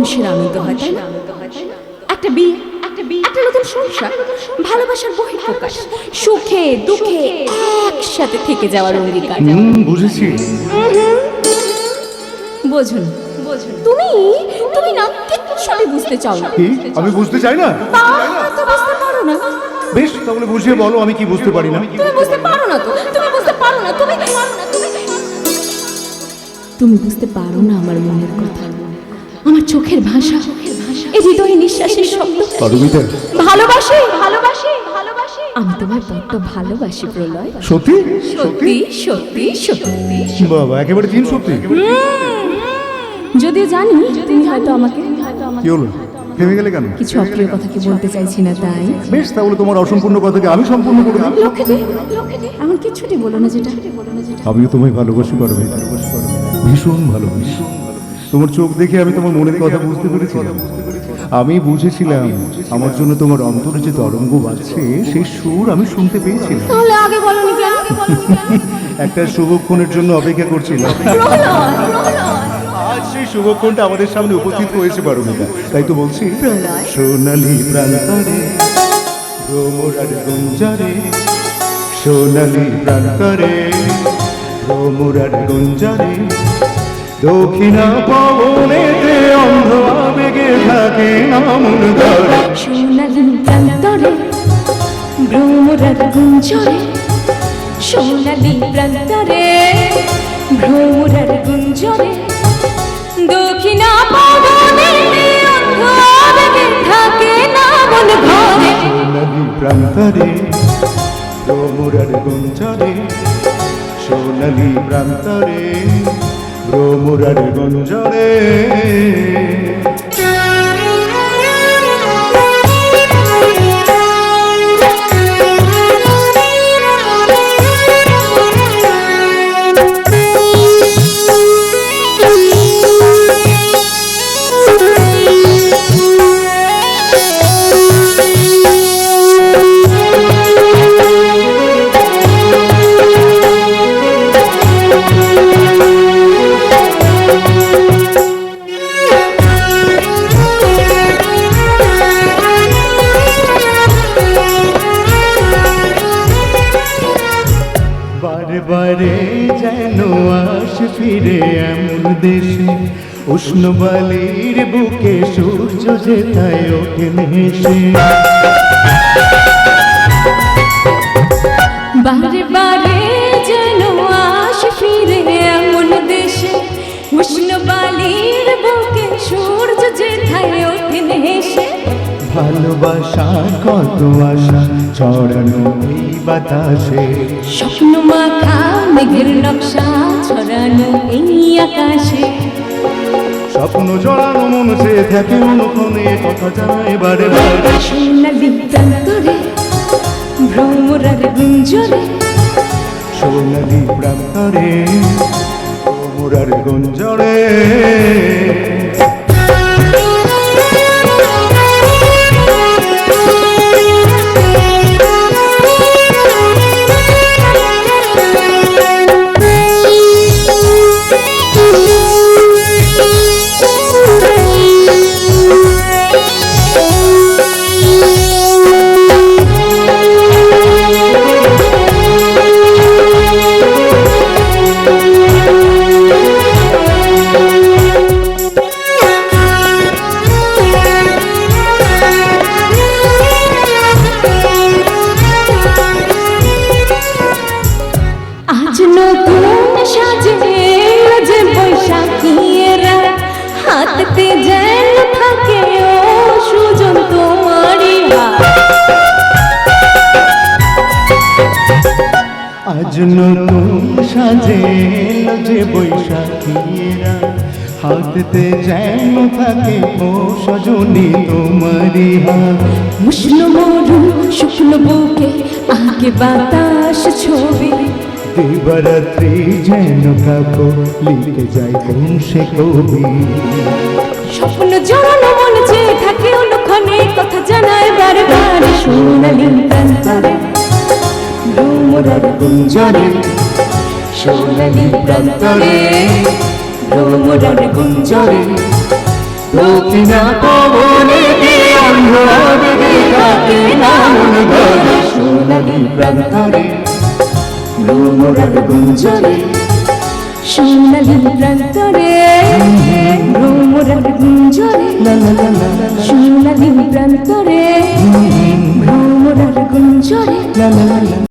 মানুষের আনন্দ হয় তাই না? একটা বিয়ে একটা বিয়ে একটা নতুন সংসার ভালোবাসার বহিঃপ্রকাশ সুখে দুঃখে একসাথে থেকে যাওয়ার অঙ্গীকার। বুঝেছি। বোঝুন। বোঝুন। তুমি তুমি না কিচ্ছুটি বুঝতে চাও না। কি? আমি বুঝতে চাই না? তো বুঝতে পারো না। বেশ তাহলে বুঝিয়ে বলো আমি কি বুঝতে পারি না? তুমি বুঝতে পারো না তো তুমি বুঝতে পারো না তুমি পারো না তুমি তুমি বুঝতে পারো না আমার মনের কথা। চোখের ভাষা এই হৃদয়ে নিঃশ্বাসের শব্দ। পারমিতা। ভালোবাসি ভালোবাসি। ভালোবাসি। আমি তোমার বড্ড ভালোবাসি প্রলয়। সত্যি? সত্যি সত্যি সত্যি। বাবা একেবারে তিন সত্যি? যদিও জানি তুমি হয়তো আমাকে কি হলো? থেমে গেলে কেন? কিছু অপ্রিয় কথা কি বলতে চাইছি না তাই? বেশ তাহলে তোমার অসম্পূর্ণ কথাকে আমি সম্পূর্ণ করে দিই। লক্ষ্যে এমন কিচ্ছুটি বলো না যেটা আমিও তোমায় ভালোবাসি পারমিতা। ভীষণ ভালোবাসি। তোমার চোখ দেখে আমি তোমার মনের কথা বুঝতে পেরেছিলাম। আমি বুঝেছিলাম আমার জন্য তোমার অন্তরে যে তরঙ্গ বাজছে সেই সুর আমি শুনতে পেয়েছিলাম। তাহলে আগে বলনি কেন? একটা শুভক্ষণের জন্য অপেক্ষা করছিলাম। আজ সেই শুভক্ষণটা আমাদের সামনে উপস্থিত হয়েছে পারমিতা তাই তো বলছি সোনালি প্রান্তরে ভ্রমরার গুঞ্জারে সোনালি প্রান্তরে ভ্রমরার গুঞ্জারে দক্ষিণা পবনেতে অন্ধ আবেগে থাকে আমন ধরে সোনালি প্রান্তরে ভ্রমরার গুঞ্জরে সোনালি প্রান্তরে ভ্রমরার গুঞ্জরে দক্ষিণা পবনে অন্ধকারে থাকে না মন ঘরে সোনালি প্রান্তরে ভ্রমরার গুঞ্জারে সোনালি প্রান্তরে। ভ্রমরার গুঞ্জরে আস ফিরে এমন দেশে। উষ্ণ বালির বুকে সূর্য যেথায় ওঠেন হেসে বারে বারে যেন আস ফিরে এমন দেশে। উষ্ণ বালির বুকে সূর্য যেথায় ওঠেন হেসে ভালোবাসা কত আশা ছড়ানো এই বাতাসে। স্বপ্ন মাখা মেঘের নকশা আকাশে। স্বপ্ন জড়ানো মন সে থাকে অনুক্ষণে কথা জানায় বারে বারে সোনালি প্রান্তরে ভ্রমরার গুঞ্জরে সোনালি প্রান্তরে ভ্রমরার গঞ্জরে আজ নতুন সাজে যে বৈশাখীরা। হাততে যেন থাকে ও সজনী তোমারি উষ্ণ মরু শুকনো বুকে আগে বাতাস ছবি। দিবারাত্রি যেন কাকো লিখে যায় কোন সে কবি। স্বপ্ন জড়ানো মন যে থাকে অনুক্ষণে কথা জানায় বারবার সোনালি প্রান্তরে। ভ্রমরার গুঞ্জরে সোনালি প্রান্তরে ভ্রমরার গুঞ্জরে দক্ষিণা পবনে সোনালি প্রান্তরে ভ্রমরার গুঞ্জরে সোনালি প্রান্তরে ভ্রমরার লা সোনালি প্রান্তরে ভ্রমরার লা